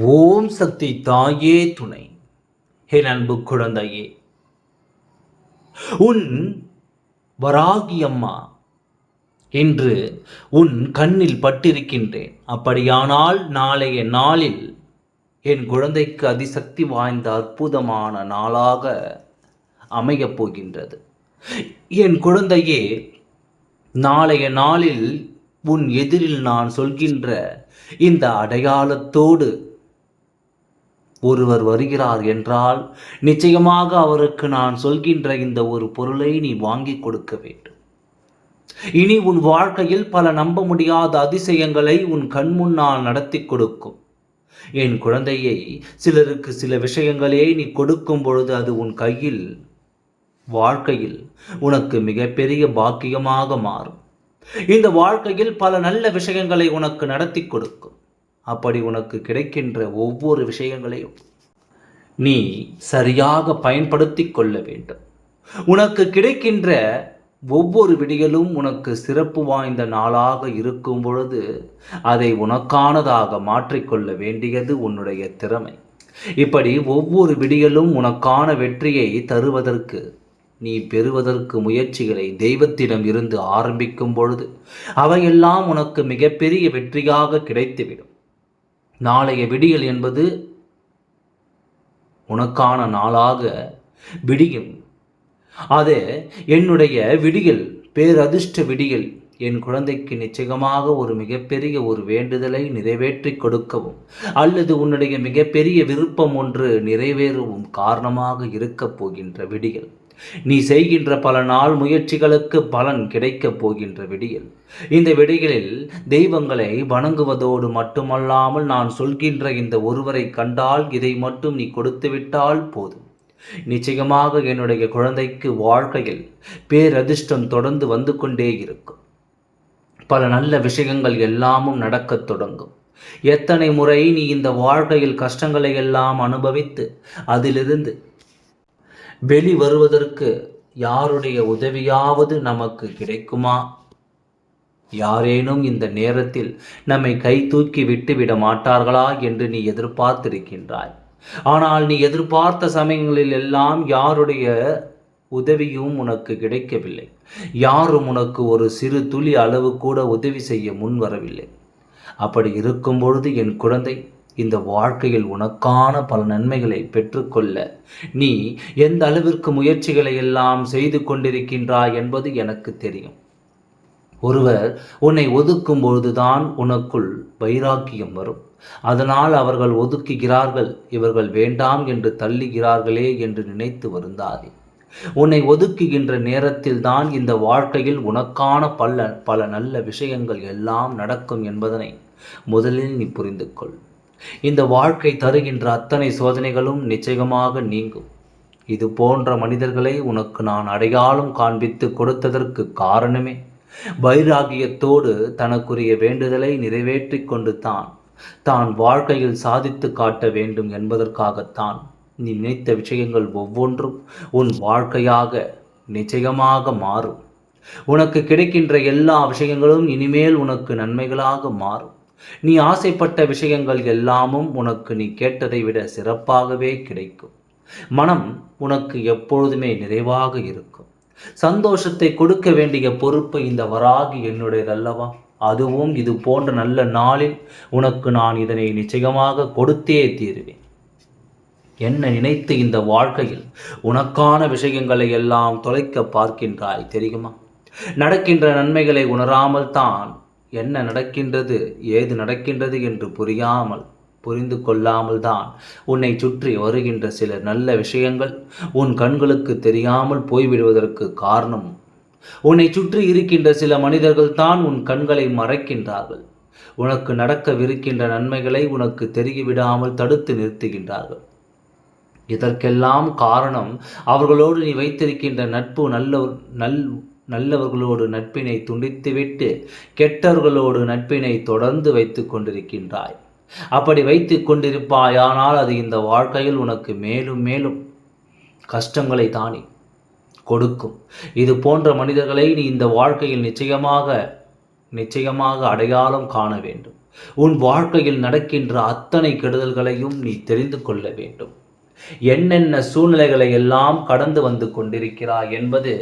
ஓம் சக்தி தாயே துணை. என் அன்பு குழந்தையே உன் வராகி அம்மா என்று உன் கண்ணில் பட்டிருக்கின்றேன். அப்படியானால் நாளைய நாளில் என் குழந்தைக்கு அதிசக்தி வாய்ந்த அற்புதமான நாளாக அமையப் போகின்றது. என் குழந்தையே நாளைய நாளில் உன் எதிரில் நான் சொல்கின்ற இந்த அடையாளத்தோடு ஒருவர் வருகிறார் என்றால் நிச்சயமாக அவருக்கு நான் சொல்கின்ற இந்த ஒரு பொருளை நீ வாங்கி கொடுக்க வேண்டும். இனி உன் வாழ்க்கையில் பல நம்ப முடியாத அதிசயங்களை உன் கண் முன்னால் நடத்தி கொடுக்கும். என் குழந்தையை சிலருக்கு சில விஷயங்களே நீ கொடுக்கும் பொழுது அது உன் கையில் வாழ்க்கையில் உனக்கு மிகப்பெரிய பாக்கியமாக மாறும். இந்த வாழ்க்கையில் பல நல்ல விஷயங்களை உனக்கு நடத்தி கொடுக்கும். அப்படி உனக்கு கிடைக்கின்ற ஒவ்வொரு விஷயங்களையும் நீ சரியாக பயன்படுத்தி கொள்ள வேண்டும். உனக்கு கிடைக்கின்ற ஒவ்வொரு விடியலும் உனக்கு சிறப்பு வாய்ந்த நாளாக இருக்கும் பொழுது அதை உனக்கானதாக மாற்றிக்கொள்ள வேண்டியது உன்னுடைய திறமை. இப்படி ஒவ்வொரு விடியலும் உனக்கான வெற்றியை தருவதற்கு நீ பெறுவதற்கு முயற்சிகளை தெய்வத்திடம் இருந்து ஆரம்பிக்கும் பொழுது அவையெல்லாம் உனக்கு மிகப்பெரிய வெற்றியாக கிடைத்துவிடும். நாளைய விடியல் என்பது உனக்கான நாளாக விடியும். அது என்னுடைய விடியல் பேரதிர்ஷ்ட விடியல். என் குழந்தைக்கு நிச்சயமாக ஒரு மிகப்பெரிய ஒரு வேண்டுதலை நிறைவேற்றி கொடுக்கவும் அல்லது உன்னுடைய மிகப்பெரிய விருப்பம் ஒன்று நிறைவேறவும் காரணமாக இருக்கப் போகின்ற விடியல். நீ செய்கின்ற பல நாள் முயற்சிகளுக்கு பலன் கிடைக்கப் போகின்ற விடியல். இந்த விடிகளில் தெய்வங்களை வணங்குவதோடு மட்டுமல்லாமல் நான் சொல்கின்ற இந்த ஒருவரை கண்டால் இதை மட்டும் நீ கொடுத்துவிட்டால் போதும். நிச்சயமாக என்னுடைய குழந்தைக்கு வாழ்க்கையில் பேரதிர்ஷ்டம் தொடர்ந்து வந்து கொண்டே இருக்கும். பல நல்ல விஷயங்கள் எல்லாமும் நடக்கத் தொடங்கும். எத்தனை முறை நீ இந்த வாழ்க்கையில் கஷ்டங்களை எல்லாம் அனுபவித்து அதிலிருந்து வெளி வருவதற்கு யாருடைய உதவியாவது நமக்கு கிடைக்குமா? யாரேனும் இந்த நேரத்தில் நம்மை கை தூக்கி விட்டுவிட மாட்டார்களா என்று நீ எதிர்பார்த்திருக்கின்றாய். ஆனால் நீ எதிர்பார்த்த சமயங்களில் எல்லாம் யாருடைய உதவியும் உனக்கு கிடைக்கவில்லை. யாரும் உனக்கு ஒரு சிறு துளி அளவு கூட உதவி செய்ய முன் வரவில்லை அப்படி இருக்கும் பொழுது என் குழந்தை இந்த வாழ்க்கையில் உனக்கான பல நன்மைகளை பெற்றுக்கொள்ள நீ எந்த அளவிற்கு முயற்சிகளை எல்லாம் செய்து கொண்டிருக்கின்றாய் என்பது எனக்கு தெரியும். ஒருவர் உன்னை ஒதுக்கும் பொழுதுதான் உனக்குள் வைராக்கியம் வரும். அதனால் அவர்கள் ஒதுக்குகிறார்கள் இவர்கள் வேண்டாம் என்று தள்ளுகிறார்களே என்று நினைத்து வருந்தாதே. உன்னை ஒதுக்குகின்ற நேரத்தில் தான் இந்த வாழ்க்கையில் உனக்கான பல பல நல்ல விஷயங்கள் எல்லாம் நடக்கும் என்பதனை முதலில் நீ புரிந்து கொள் இந்த வாழ்க்கை தருகின்ற அத்தனை சோதனைகளும் நிச்சயமாக நீங்கும். இது போன்ற மனிதர்களை உனக்கு நான் அடையாளம் காண்பித்து கொடுத்ததற்கு காரணமே. வைராகியத்தோடு தனக்குரிய வேண்டுதலை நிறைவேற்றி கொண்டு தான் தான் வாழ்க்கையில் சாதித்து காட்ட வேண்டும் என்பதற்காகத்தான் நீ நினைத்த விஷயங்கள் ஒவ்வொன்றும் உன் வாழ்க்கையாக நிச்சயமாக மாறும். உனக்கு கிடைக்கின்ற எல்லா விஷயங்களும் இனிமேல் உனக்கு நன்மைகளாக மாறும். நீ ஆசைப்பட்ட விஷயங்கள் எல்லாமும் உனக்கு நீ கேட்டதை விட சிறப்பாகவே கிடைக்கும். மனம் உனக்கு எப்பொழுதுமே நிறைவாக இருக்கும். சந்தோஷத்தை கொடுக்க வேண்டிய பொறுப்பு இந்த வராகி என்னுடையதல்லவா? அதுவும் இது போன்ற நல்ல நாளில் உனக்கு நான் இதனை நிச்சயமாக கொடுத்தே தீருவேன். என்ன நினைத்து இந்த வாழ்க்கையில் உனக்கான விஷயங்களை எல்லாம் தொலைக்க பார்க்கின்றாய் தெரியுமா? நடக்கின்ற நன்மைகளை உணராமல் தான் என்ன நடக்கின்றது ஏது நடக்கின்றது என்று புரியாமல் புரிந்து கொள்ளாமல் தான் உன்னை சுற்றி வருகின்ற சில நல்ல விஷயங்கள் உன் கண்களுக்கு தெரியாமல் போய்விடுவதற்கு காரணம். உன்னை சுற்றி இருக்கின்ற சில மனிதர்கள் தான் உன் கண்களை மறைக்கின்றார்கள். உனக்கு நடக்கவிருக்கின்ற நன்மைகளை உனக்கு தெரியவிடாமல் தடுத்து நிறுத்துகின்றார்கள். இதற்கெல்லாம் காரணம் அவர்களோடு நீ வைத்திருக்கின்ற நட்பு நல்ல நல் நல்லவர்களோடு நட்பினை துண்டித்துவிட்டு கெட்டவர்களோடு நட்பினை தொடர்ந்து வைத்து கொண்டிருக்கின்றாய். அப்படி வைத்து கொண்டிருப்பாயானால் அது இந்த வாழ்க்கையில் உனக்கு மேலும் மேலும் கஷ்டங்களை தானே கொடுக்கும். இது போன்ற மனிதர்களை நீ இந்த வாழ்க்கையில் நிச்சயமாக நிச்சயமாக அடையாளம் காண வேண்டும். உன் வாழ்க்கையில் நடக்கின்ற அத்தனை கெடுதல்களையும் நீ தெரிந்து கொள்ள வேண்டும். என்னென்ன சூழ்நிலைகளை எல்லாம் கடந்து வந்து கொண்டிருக்கிறாய் என்பது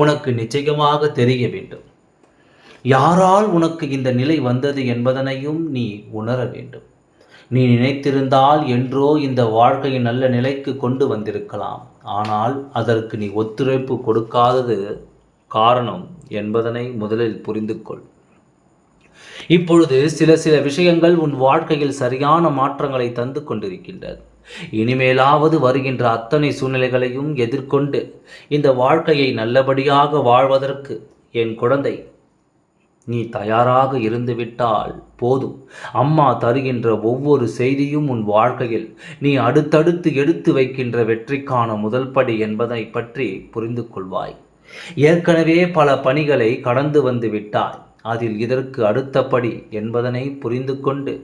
உனக்கு நிச்சயமாக தெரிய வேண்டும். யாரால் உனக்கு இந்த நிலை வந்தது என்பதனையும் நீ உணர வேண்டும். நீ நினைத்திருந்தால் என்றோ இந்த வாழ்க்கையை நல்ல நிலைக்கு கொண்டு வந்திருக்கலாம். ஆனால் அதற்கு நீ ஒத்துழைப்பு கொடுக்காதது காரணம் என்பதனை முதலில் புரிந்து கொள். இப்பொழுது சில சில விஷயங்கள் உன் வாழ்க்கையில் சரியான மாற்றங்களை தந்து கொண்டிருக்கின்றது இனிமேலாவது வருகின்ற அத்தனை சூழ்நிலைகளையும் எதிர்கொண்டு இந்த வாழ்க்கையை நல்லபடியாக வாழ்வதற்கு என் குழந்தை நீ தயாராக இருந்துவிட்டால் போதும். அம்மா தருகின்ற ஒவ்வொரு செய்தியும் உன் வாழ்க்கையில் நீ அடுத்தடுத்து எடுத்து வைக்கின்ற வெற்றிக்கான முதல் படி என்பதை பற்றி புரிந்து கொள்வாய். ஏற்கனவே பல பணிகளை கடந்து வந்து விட்டாய். அதில் இதற்கு அடுத்தபடி என்பதனை புரிந்து கொண்டு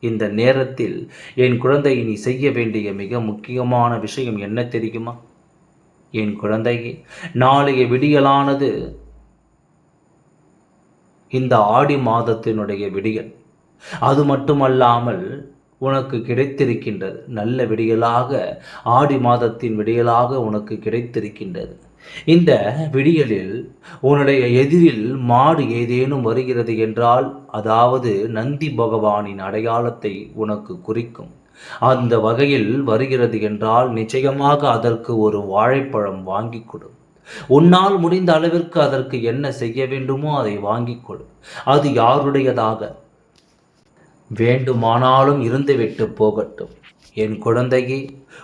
இந்த நேரத்தில் என் குழந்தை நீ செய்ய வேண்டிய மிக முக்கியமான விஷயம் என்ன தெரியுமா? என் குழந்தை நாளைய விடியலானது இந்த ஆடி மாதத்தினுடைய விடியல். அது மட்டுமல்லாமல் உனக்கு கிடைத்திருக்கின்றது. நல்ல விடியலாக ஆடி மாதத்தின் விடியலாக உனக்கு கிடைத்திருக்கின்றது. இந்த விடியலில் உன்னுடைய எதிரில் மாடு ஏதேனும் வருகிறது என்றால் அதாவது நந்தி பகவானின் அடையாளத்தை உனக்கு குறிக்கும். அந்த வகையில் வருகிறது என்றால் நிச்சயமாக அதற்கு ஒரு வாழைப்பழம் வாங்கி கொடு. உன்னால் முடிந்த அளவிற்கு அதற்கு என்ன செய்ய வேண்டுமோ அதை வாங்கிக் கொடு. அது யாருடையதாக? வேண்டுமானாலும் இருந்துவிட்டு போகட்டும். என் குழந்தையே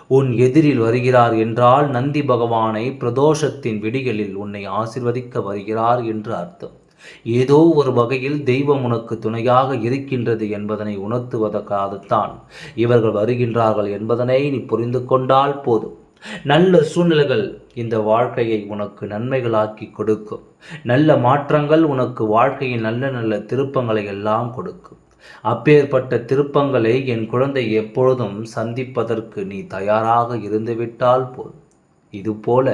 உன் எதிரில் வருகிறார் என்றால் நந்தி பகவானை பிரதோஷத்தின் விடிகளில் உன்னை ஆசிர்வதிக்க வருகிறார் என்று அர்த்தம். ஏதோ ஒரு வகையில் தெய்வம் உனக்கு துணையாக இருக்கின்றது என்பதனை உணர்த்துவதற்காகத்தான் இவர்கள் வருகின்றார்கள் என்பதனை நீ புரிந்து கொண்டால் போதும். நல்ல சூழ்நிலைகள் இந்த வாழ்க்கையை உனக்கு நன்மைகளாக்கி கொடுக்கும். நல்ல மாற்றங்கள் உனக்கு வாழ்க்கையின் நல்ல நல்ல திருப்பங்களை எல்லாம் கொடுக்கும். அப்பேற்பட்ட திருப்பங்களை என் குழந்தை எப்பொழுதும் சந்திப்பதற்கு நீ தயாராக இருந்துவிட்டால் போல். இதுபோல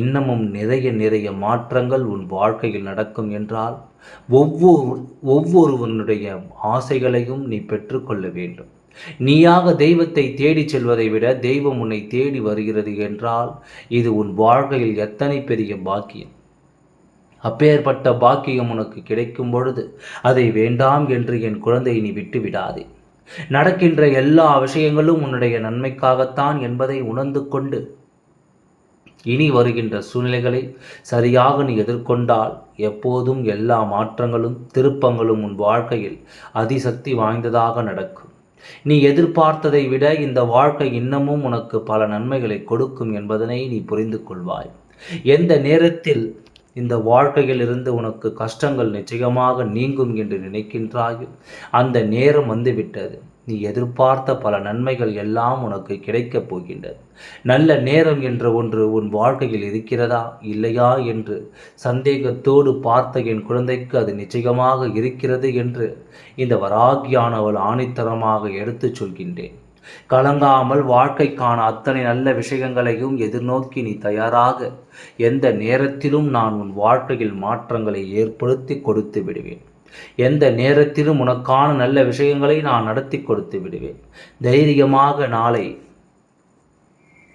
இன்னமும் நிறைய நிறைய மாற்றங்கள் உன் வாழ்க்கையில் நடக்கும் என்றால் ஒவ்வொரு ஒவ்வொருவனுடைய ஆசைகளையும் நீ பெற்றுக்கொள்ள வேண்டும். நீயாக தெய்வத்தை தேடிச் செல்வதை விட தெய்வம் உன்னை தேடி வருகிறது என்றால் இது உன் வாழ்க்கையில் எத்தனை பெரிய பாக்கியம்? அப்பேற்பட்ட பாக்கியம் உனக்கு கிடைக்கும் பொழுது அதை வேண்டாம் என்று என் குழந்தையை நீ விட்டு விடாதே நடக்கின்ற எல்லா விஷயங்களும் உன்னுடைய நன்மைக்காகத்தான் என்பதை உணர்ந்து கொண்டு இனி வருகின்ற சூழ்நிலைகளை சரியாக நீ எதிர்கொண்டால் எப்போதும் எல்லா மாற்றங்களும் திருப்பங்களும் உன் வாழ்க்கையில் அதிசக்தி வாய்ந்ததாக நடக்கும். நீ எதிர்பார்த்ததை விட இந்த வாழ்க்கை இன்னமும் உனக்கு பல நன்மைகளை கொடுக்கும் என்பதனை நீ புரிந்து கொள்வாய். எந்த நேரத்தில் இந்த வாழ்க்கையில் இருந்து உனக்கு கஷ்டங்கள் நிச்சயமாக நீங்கும் என்று நினைக்கின்றாயோ. அந்த நேரம் வந்துவிட்டது. நீ எதிர்பார்த்த பல நன்மைகள் எல்லாம் உனக்கு கிடைக்கப் போகின்றது நல்ல நேரம் என்ற ஒன்று உன் வாழ்க்கையில் இருக்கிறதா? இல்லையா என்று சந்தேகத்தோடு பார்த்த என் குழந்தைக்கு அது நிச்சயமாக இருக்கிறது என்று இந்த வராகியானவள் ஆணித்தரமாக எடுத்துச் சொல்கின்றேன். கலங்காமல் வாழ்க்கைக்கான அத்தனை நல்ல விஷயங்களையும் எதிர்நோக்கி நீ தயாராக. எந்த நேரத்திலும் நான் உன் வாழ்க்கையில் மாற்றங்களை ஏற்படுத்தி கொடுத்து விடுவேன். எந்த நேரத்திலும் உனக்கான நல்ல விஷயங்களை நான் நடத்தி கொடுத்து விடுவேன். தைரியமாக நாளை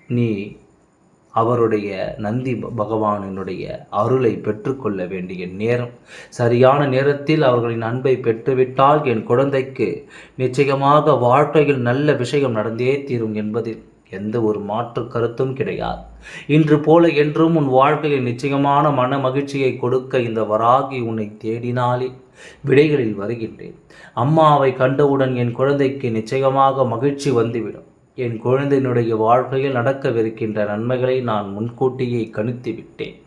நீ அவருடைய நந்தி பகவானினுடைய அருளை பெற்றுக்கொள்ள வேண்டிய நேரம். சரியான நேரத்தில் அவர்களின் அன்பை பெற்றுவிட்டால் என் குழந்தைக்கு நிச்சயமாக வாழ்க்கையில் நல்ல விஷயம் நடந்தே தீரும் என்பதில் எந்த ஒரு மாற்று கருத்தும் கிடையாது. இன்று போல என்றும் உன் வாழ்க்கையில் நிச்சயமான மன மகிழ்ச்சியை கொடுக்க இந்த வராகி உன்னை தேடினாலே விடைகளில் வருகின்றேன். அம்மாவை கண்டவுடன் என் குழந்தைக்கு நிச்சயமாக மகிழ்ச்சி வந்துவிடும். என் குழந்தையினுடைய வாழ்க்கையில் நடக்கவிருக்கின்ற நன்மைகளை நான் முன்கூட்டியே கணித்து விட்டேன்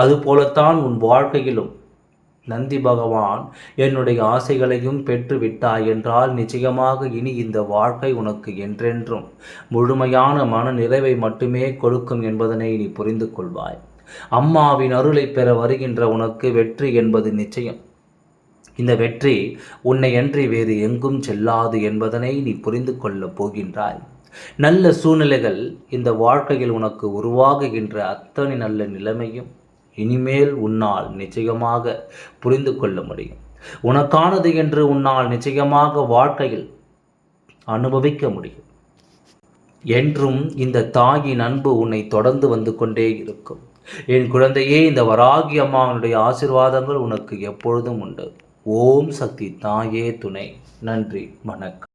அதுபோலத்தான் உன் வாழ்க்கையிலும். நந்தி பகவான் என்னுடைய ஆசைகளையும் பெற்று விட்டாய் என்றால் நிச்சயமாக இனி இந்த வாழ்க்கை உனக்கு என்றென்றும். முழுமையான மன நிறைவை மட்டுமே கொடுக்கும் என்பதனை நீ புரிந்து கொள்வாய். அம்மாவின் அருளை பெற வருகின்ற உனக்கு வெற்றி என்பது நிச்சயம். இந்த வெற்றி உன்னை அன்றி வேறு எங்கும் செல்லாது என்பதனை நீ புரிந்து கொள்ளப் போகின்றாய். நல்ல சூழ்நிலைகள் இந்த வாழ்க்கையில் உனக்கு உருவாகுகின்ற அத்தனை நல்ல நிலைமையும் இனிமேல் உன்னால் நிச்சயமாக புரிந்து கொள்ள முடியும். உனக்கானது என்று உன்னால் நிச்சயமாக வாழ்க்கையில் அனுபவிக்க முடியும். என்றும் இந்த தாயின் அன்பு உன்னை தொடர்ந்து வந்து கொண்டே இருக்கும். என் குழந்தையே இந்த வராகி அம்மாவனுடைய ஆசிர்வாதங்கள் உனக்கு எப்பொழுதும் உண்டு. ஓம் சக்தி தாயே துணை. நன்றி வணக்கம்.